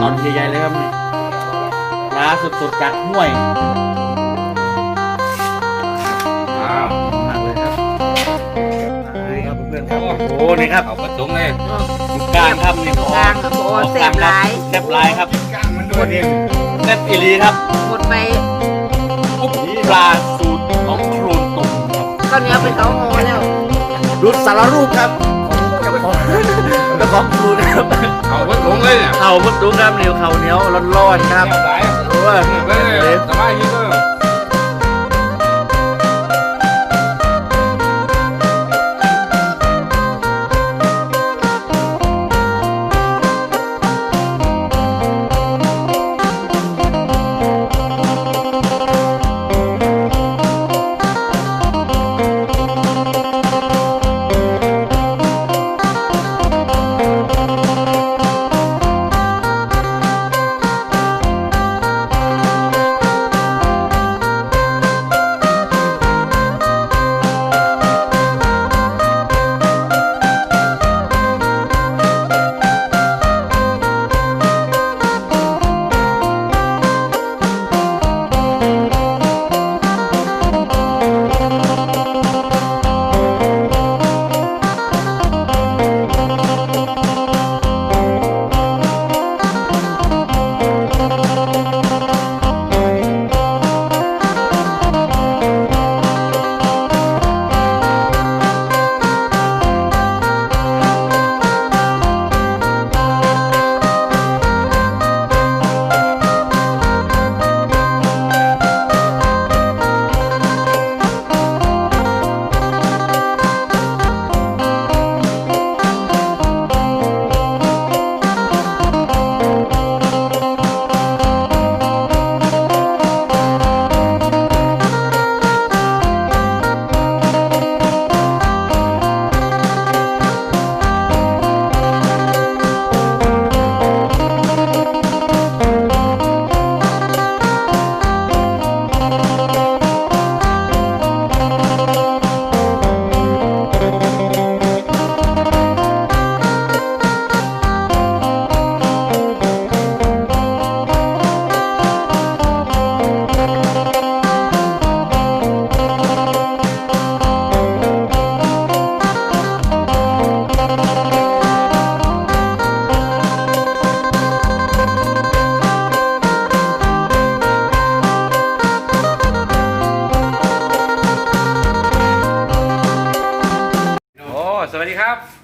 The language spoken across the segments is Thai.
ตอนใหญ่ๆเลยครับนี่ปลาสดๆจากห้วยอ้าวมากเลยครับนี่ครับเพื่อนๆครับโอ้โหนี่ครับเอากระจุงเลยกลางครับนี่กลางครับโอ้แซ่บหลายแซ่บหลายครับกลางมันด้วยแซ่บอีหลีครับหมดไปอุ๊บปลาสูตรของโครนตุ่มครับข้าวเหนียวไปสองห่อแล้วดูสารรูปครับเจ้าของ เจ้าของสูตรครับเอากระจุงเลยเนี่ยเข่ามัดตุ้งครับเหนียวเข่าเหนียวร้อนๆครับเอาไหลโอ้ยไปเลยสบายยิ่ง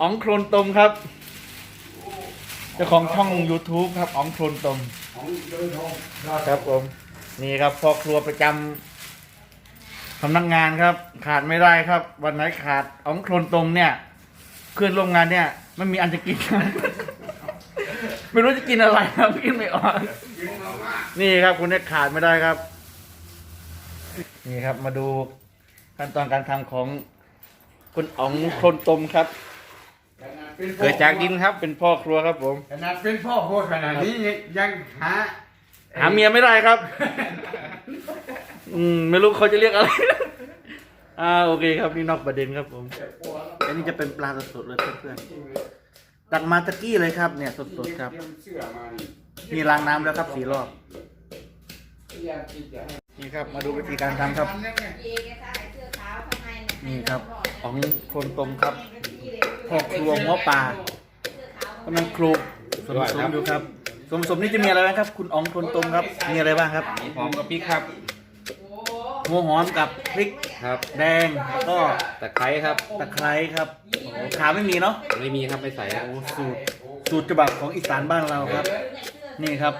อ๋องโครนตมครับเจ้าของช่อง YouTube ครับอ๋องโครนตมครับผมนี่ครับพ่อครัวประจำสำนักงานครับ ขาดไม่ได้ครับ วันไหนขาดอ๋องโครนตมเนี่ยเพื่อนร่วมงานเนี่ยไม่มีอันจะกินไม่รู้จะกินอะไรครับกินไม่ออกนี่ครับคุณเนี่ยขาดไม่ได้ครับ นี่ครับมาดูขั้นตอนการทำของคุณอ๋องโครนตมครับ เกิดจากดินครับ เป็นพ่อครัวครับผม ขนาดเป็นพ่อโคตรขนาดนี้ยังหาหาเมียไม่ได้ครับ อืมไม่รู้เขาจะเรียกอะไร อ่าโอเคครับนี่นอกประเด็นครับผมอันนี้จะเป็นปลาสดๆเลยเพื่อนๆตักมาตะกี้เลยครับ เนี่ยสดๆครับ เสื้อมานี่มีล้างน้ำแล้วครับสี่รอบอยากกินอยากให้นี่ครับ มาดูวิธีการทำครับทำเนี่ยเอกสารเสื้อขาวข้างในนี่ครับ ของคนตมครับ พ่อครัวหัวปลากำลังคลุกส่วนผสมอยู่ครับส่วนผสมนี่จะมีอะไรบ้างครับ คุณอ๋องคนตมครับ มีอะไรบ้างครับหอมกับพริกครับหัวหอมกับพริกครับ แดงแล้วก็ตะไคร้ครับตะไคร้ครับโอ้ขาไม่มีเนาะไม่มีครับไม่ใส่ครับโอ้สูตรสูตรฉบับของอีสานบ้านเราครับ นี่ครับ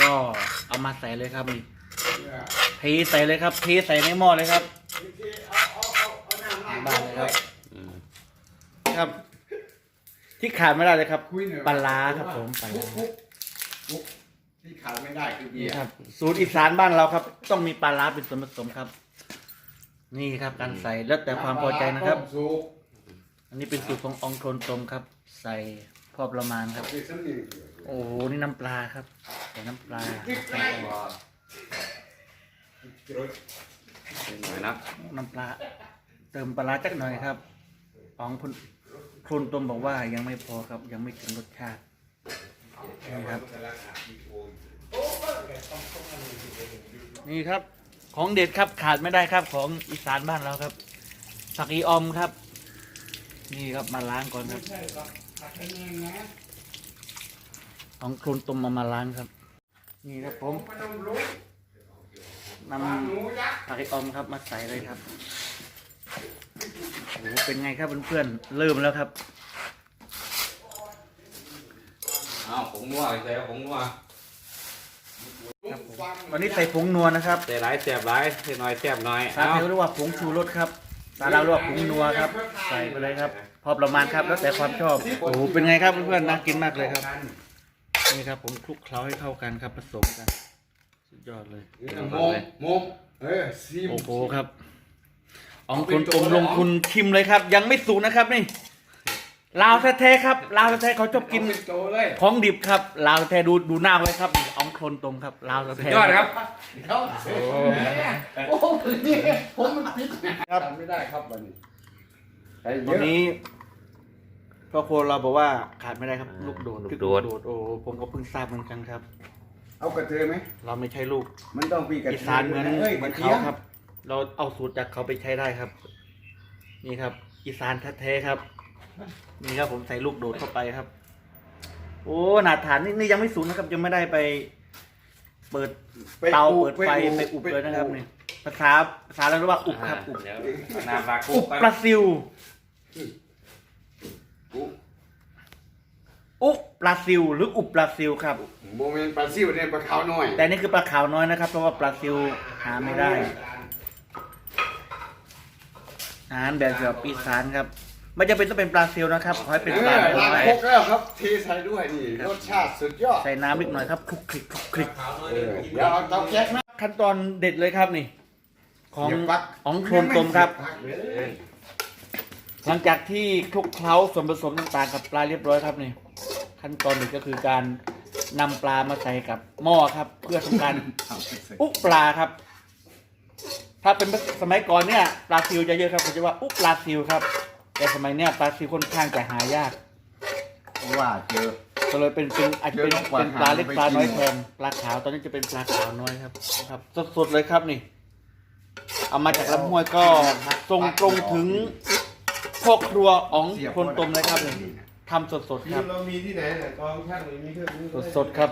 ก็เอามาใส่เลยครับนี่เทใส่เลยครับเทใส่ในหม้อเลยครับบ้านเลยครับอืม ครับ ที่ขาดไม่ได้เลยครับปลาร้าครับผมปลาร้าที่ขาดไม่ได้คือเบีนี่ยร์ครับ สูตรอีสานบ้านเราครับ ต้องมีปลาร้าเป็นส่วนผสมครับ นี่ครับการใส่แล้วแต่ความพอใจนะครับ ต้มสุกอันนี้เป็นสูตรขององค์โทนตมครับ ใส่พอประมาณครับเป็นสำเนียงโอ้โหนี่น้ำปลาครับใส่น้ำปลาใส่หน่อยนะน้ำปลา เติมปลาร้าจักหน่อยครับอ๋องพล พลุนตมบอกว่ายังไม่พอครับยังไม่ถึงรสชาตินี่ครับ นี่ครับของเด็ดครับขาดไม่ได้ครับของอีสานบ้านเราครับผักอีออมครับ นี่ครับมาล้างก่อนครับของโคลนต้มมามาล้างครับ นี่ครับผมน้ำผักอีออมครับมาใส่เลยครับ อ้โหเป็นไงครับเพื่อนๆเริ่มแล้วครับอ้าวผงนัวใส่ผงนัวครับผมวันนี้ใส่ผงนัวนะครับใส่หลายแสบหลายใส่น้อยแสบน้อยตาเอาเทวเรียกว่าผงชูรสครับตาเราเรียกว่าผงนัวครับ ใส่ไปเลยครับ พอประมาณครับแล้วแต่ความชอบโอ้โหเป็นไงครับเพื่อนๆน่ากินมากเลยครับนี่ครับผมคลุกเคล้าให้เข้ากันครับผสมกัน สุดยอดเลยมงมงเออซีมโอ้โหครับ อองคนกลมลงทุนชิมเลยครับ ยังไม่สุกนะครับนี่ลาวแท้ๆครับลาวแท้ๆเขาชอบกินเป็นโตเลยของดิบครับลาวแท้ดูดูหน้าไว้ครับนี่อองโคลนตรงครับลาวสุดแท้ยอดครับเดี๋ยวโอ้โหนี่ผมมันผิดนะครับทำไม่ได้ครับวันนี้ใส่เยวันอะนี้พ่อครัวเราบอกว่าขาดไม่ได้ครับ ลูกโดดลูกคือโดดโดดโอ้ผมก็เพิ่งทราบเหมือนกันครับ เอากระเทยไหมเราไม่ใช่ลูก มันต้องมีกระอีเทยสานเหมือนด้วยะเหมือนกระเขาทียมครับ เราเอาสูตรจากเขาไปใช้ได้ครับ นี่ครับ อีสานแท้ๆครับ นี่ครับผมใส่ลูกโดดเข้าไปครับ โอ้หนาฐานนี่นี่ยังไม่สูงนะครับ ยังไม่ได้ไป เปิดเตาเปิดไฟไปอุบเลยนะครับนี่ภาษาภาษาเราเรียกว่าอุบครับ อุบเดี๋ยวน้ำปลาอุคุบกปลาซิวอุ๊อุบปลาซิวหรืออุบปลาซิวครับโมเมนต์ปลาซิวเนี่ยปลาขาวน้อย แต่นี่คือปลาขาวน้อยนะครับ เพราะว่าปลาซิวหาไม่ได้ อาหารแบบฉบับอีสานครับไม่จะเป็นต้องเป็นปลาซิลนะครับขอให้เป็นเอปลาอน้ล้างอยครกแล้วครับเทใส่ด้วยนี่รสชาติสุดยอดใส่น้ำนิดหน่อยครับคลุกคลิกคลุกคลิกเออเดี๋ยวเอาเตาแก๊สมาขั้นตอนเด็ดเลยครับนี่ ของเดี๋ยวปักของโคลนตมครับพักเลยหลังจากที่คลุกเคล้าส่วนผสมต่างๆกับปลาเรียบร้อยครับนี่ ขั้นตอนหนึ่งก็คือการนำปลามาใส่กับหม้อครับ เพื่อทำการอุปลาครับ ถ้าเป็นสมัยก่อนเนี่ยปลาซิวจะเยอะครับเขาจะว่าอุปลาซิวครับ แต่สมัยเนี้ยปลาซิวค่อนข้างจะหายากว่าเจอ ก็เลยเป็นเป็นอาจจะเป็นเดี๋ยวต้องกวาดเป็นปลาเล็กหางไปปลาน้อยกิน แทนปลาขาวตอนนี้จะเป็นปลาขาวน้อยครับครับ สดๆเลยครับนี่ เอามาจากลำห้วยก็ส่งตรงถึงพ่อครัวอ๋องคนตมเลยครับนี่ทำสดๆครับ เรามีที่ไหนเนี่ยกองช่างมีเครื่องมือ สดๆครับ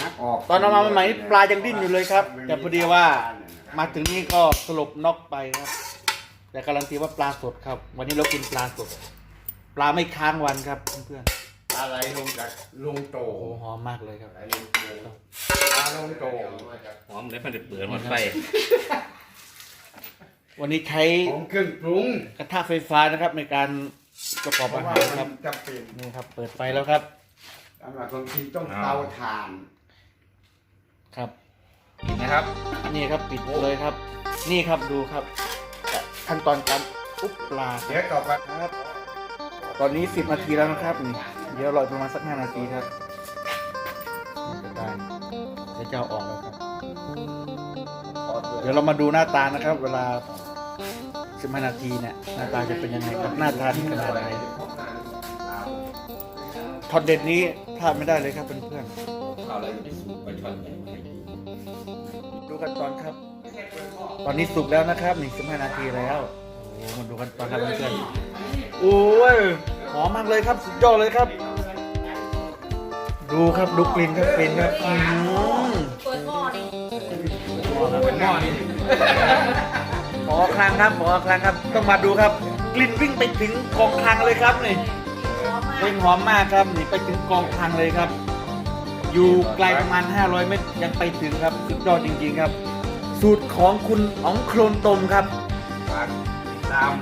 หักออกตอนเอามาใหม่ๆนี่ปลายังดิ้นอยู่เลยครับ แต่พอดีว่า มาถึงนี่ก็สลบน็อกไปครับ แต่การันตีว่าปลาสดครับ วันนี้เรากินปลาสด ปลาไม่ค้างวันครับเพื่อนอะไรลงจากลงโตๆโอ้หอมมากเลยครับ อะไรลงโตปลาลงโตหอมเลยมันเปิดมันไฟวันนี้ใช้ของเครื่องปรุงกระทะไฟฟ้านะครับ ในการประกอบเพอาราะว่าหารคมัรับนจะเป็นนี่ครับ เปิดไฟแล้วครับสำหรับบางทีต้องเตาถ่าน ครับ นะครับ นี่ครับปิดเลยครับ นี่ครับดูครับ ขั้นตอนการอุ๊บปลาคเดี๋ยรับวต่อไปครับ ตอนนี้สิบนาทีแล้วนะครับนี่เดี๋ยวรออีกประมาณสักห้านาทีครับนี่จะได้เดี๋ยวจะเอาออกแล้วครับ เดี๋ยวเรามาดูหน้าตานะครับ เวลาสิบห้านาทีเนี่ยหน้าตาจะเป็นยังไงครับหน้าตาที่ขนาดไหนทอดเด็ดนี้พลาดไม่ได้เลยครับเพื่อนๆดู กันตอนครับ ตอนนี้สุกแล้วนะครับหนึ่งสิบห้านาทีแล้วโอ้โหมาดูกันตอนครับเพื่อนๆโอ้ยหอมมากเลยครับสุดยอดเลยครับ ดูครับดูกลิ่นครับกลิ่นครับอืมเปิดหม้อนี่เป็นหม้อนี่หมอคลังครับหมอคลังครับ ต้องมาดูครับ กลิ่นวิ่งไปถึงกองคลังเลยครับนี่หอมมากกลิ่นหอมมากครับนี่ไปถึงกองคลังเลยครับ อยู่ไกลประมาณ 500 เมตรยังไปถึงครับสุดยอดจริงๆครับ สูตรของคุณอ๋องโครนตมครับฝากติดตาม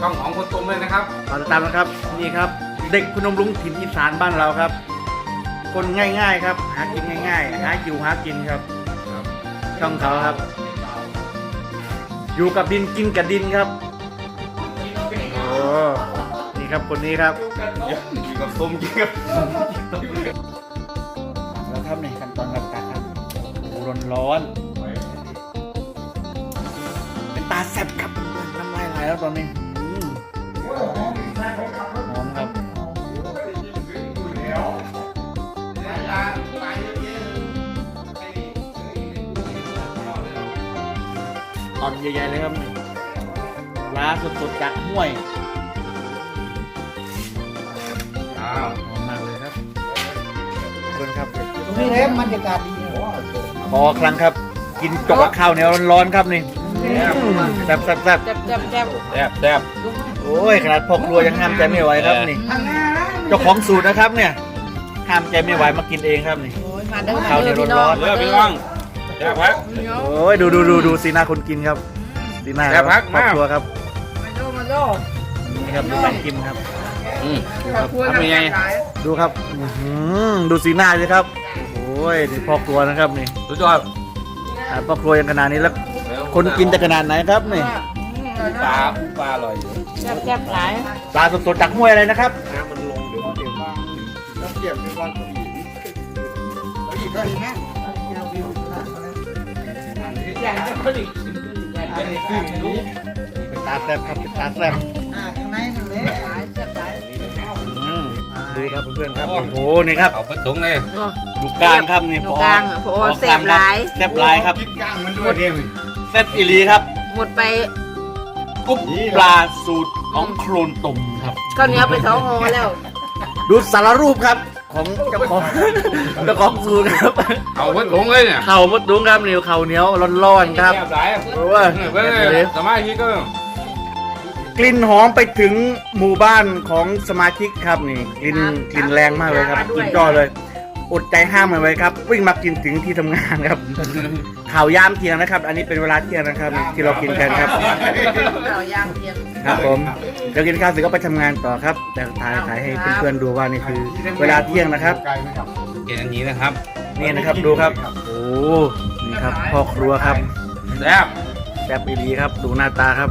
ช่องของคนตุ่มเลยนะครับตามตามนะครับนี่ครับ เด็กพนมรุ้งถิ่นอีสานบ้านเราครับ คนง่ายๆครับ หากินง่ายๆหาอยู่หากินครับช่องเขาครับ อยู่กับดินกินกับดินครับโอ้นี่ครับคนนี้ครับ อยู่กับส้มเยอะแล้ว ทำไบนี่ยขั้นตอนการการร้อนร้อนเป็นตาแสบครับน้ำลายไหลแล้วตอนนี้หอครับตอนใหญ่ๆเลยครับล้าสดๆจากห้วยว้าวหอมมากเลยครับขอบคุณครับ นี่เล่มบรรยากาศดีพอครั้งครับ กินจกกับข้าวเหนียวร้อนๆครับนี่แซ่บแซ่บแซ่บแซ่บแซ่บแซ่บแซ่บแซ่บโอ้ยขนาดพ่อครัวยังห้ามใจไม่ไหวครับนี่เจ้าของสูตรนะครับเนี่ยห้ามใจไม่ไหวมากินเองครับนี่โอ้ยมาเด้อมาข้าวเหนีเด้ยอวพี่น้องร้อนเลือกพี่น้องแซ่บครับโอ้ยดูดูดูดูสีหน้าคนกินครับสีหน้าแซ่บพักครอบมากครัวครับมาดูมาดูนี่ครับดูการกินครับ อืมครอบครัวทำยังไงดูครับอื้อหือดูสีหน้าสิครับโอ้ยนี่พ่อครัวนะครับนี่สุดยอดอ่าพ่อครัวยังขนาดนี้แล้ว คนกินจะขนาดไหนครับนี่ปลาปลาอร่อยอยู่แซ่บแซ่บหลายปลาสดๆจากห้วยอะไรนะครับน้ำมันลงเดี๋ยวมันเดี๋ยวว่างแล้วเก็บในวันก็อีกอีกก็อีกนะอย่างจะผลิตเป็นตาแซ่บครับเป็นตาแซ่บ ดูครับเพื่อนๆครับโอ้โหนี่ครับเอาไปถุงเลยลูกกลางครับนี่ลูกกลางโอ้โหแซ่บหลายแซ่บหลายครับกินกลางมันด้วยเด้งแซ่บอีหลีครับหมดไปกุ๊บปลาสูตรของโครนตุ่มครับข้าวเหนียวไปสองห่อแล้ว ดูสารรูปครับของเจ้าของเจ้าของสูตรครับเอาไปถุงเลยเนี่ยเข่ามดดุ้งครับเหนียวเข่าเหนียวร้อนๆครับแซ่บหลายโอ้ยเพื่อนเลยสมาชิก ก็กลิ่นหอมไปถึงหมู่บ้านของสมาชิกครับนี่กลิ่นกลิ่นแรงมากเลยครับกลิ่นจ่อเลย อดใจห้ามมันไว้ครับวิ่งมากินถึงที่ทำงานครับ ข่าวยามเที่ยงนะครับ อันนี้เป็นเวลาเที่ยงนะครับ ที่เรากินกันครับเราย่างเทียม ครับผมเดี๋ยวกินข้าวเสร็จก็ไปทำงานต่อครับ แต่ถ่ายถ่ายให้เพื่อนๆดูว่านี่คือ เวลาเที่ยงนะครับ ไกลไหมครับกินอย่างนี้นะครับนี่นะครับดูครับ โอ้นี่ครับพ่อครัวครับ แซ่บ แซ่บอีดีครับ ดูหน้าตาครับ